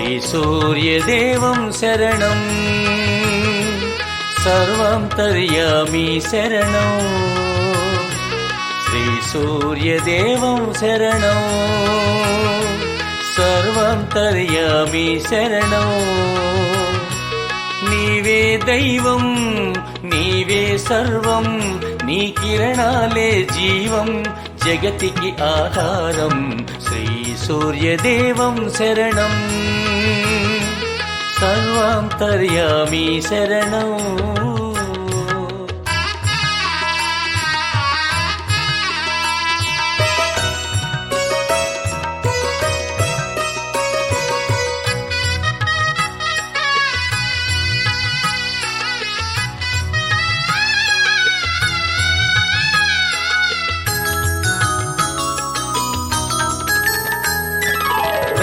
శ్రీ సూర్యదేవం శరణం. సర్వంతర్యామి శరణం. శ్రీ సూర్యదేవం శరణం. సర్వంతర్యామి శరణం. నీవే దైవం నీవే సర్వం నీ కిరణాలే జీవం జగతికి ఆధారం శ్రీ సూర్యదేవం శరణం. సర్వాంతర్యామి శరణం.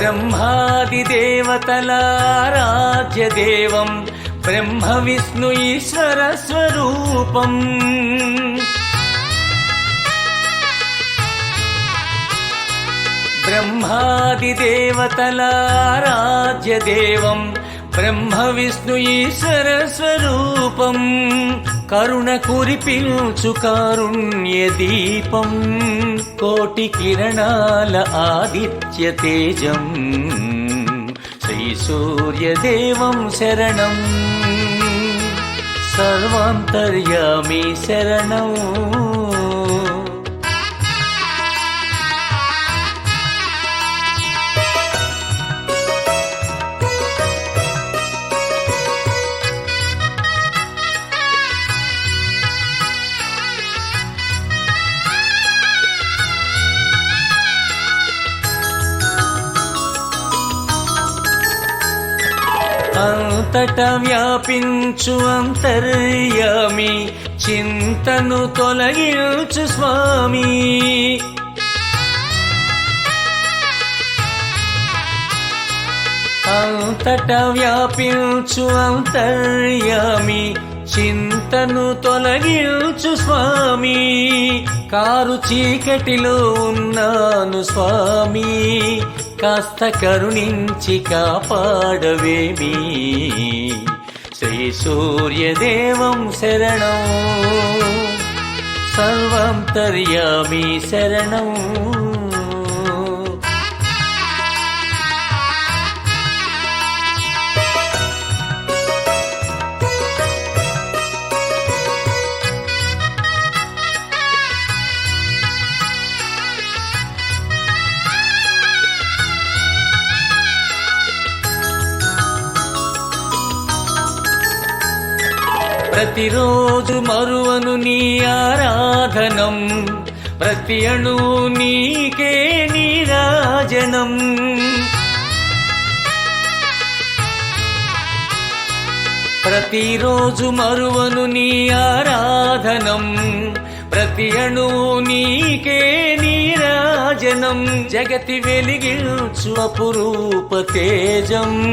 బ్రహ్మాదిదేవతలారాధ్యదేవం బ్రహ్మ విష్ణు ఈశ్వర స్వరూపం బ్రహ్మాదిదేవతలారాధ్యదేవం బ్రహ్మ విష్ణు ఈశ్వర స్వరూపం కరుణ కురిపించు కారుణ్య దీపం కోటి కిరణాల ఆదిత్య తేజం. శ్రీ సూర్యదేవం శరణం. సర్వాంతర్యామి శరణం. అంతట వ్యాపించు అంతర్యామి చింతను తొలగించు స్వామి. అంతట వ్యాపించు అంతర్యామి చింతను తొలగించు స్వామి. కారు చీకటిలో ఉన్నాను స్వామి. కాస్త కరుణించి కాపాడవేమి శ్రీ సూర్యదేవం శరణం. సర్వం తర్యామి శరణం. ప్రతిరోజు మరువను నీ ఆరాధనం. ప్రతి అణు నీకే నీరాజనం ప్రతిరోజు మరువను నీ ఆరాధనం. ప్రతి అణు నీకే నీరాజనం. జగతి వెలిగించు అపురూప తేజం.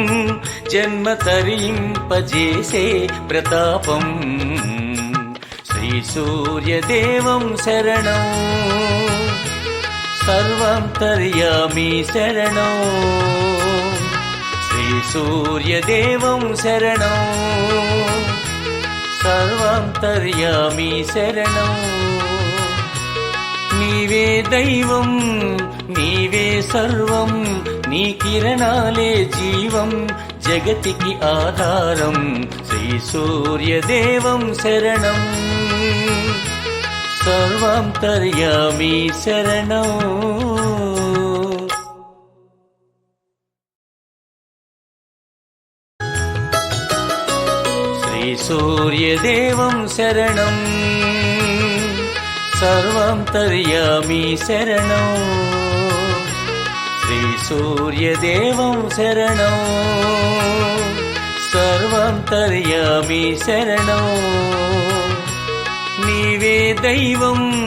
జన్మ తరింపజేసే ప్రతాపం. శ్రీ సూర్యదేవం శరణం. సర్వంతర్యామి శరణం. శ్రీ సూర్యదేవం శరణం. అంతర్యామి శరణం. నీవే దైవం నీవే సర్వం నీ కిరణాలే జీవం జగతికి ఆధారం శ్రీ సూర్యదేవం శరణం. సర్వాంతర్యామి శరణం. శ్రీ సూర్యదేవం శరణం. సర్వాంతర్యామి శరణం. శ్రీ సూర్యదేవం శరణం. సర్వాంతర్యామి శరణం. నీవే దైవం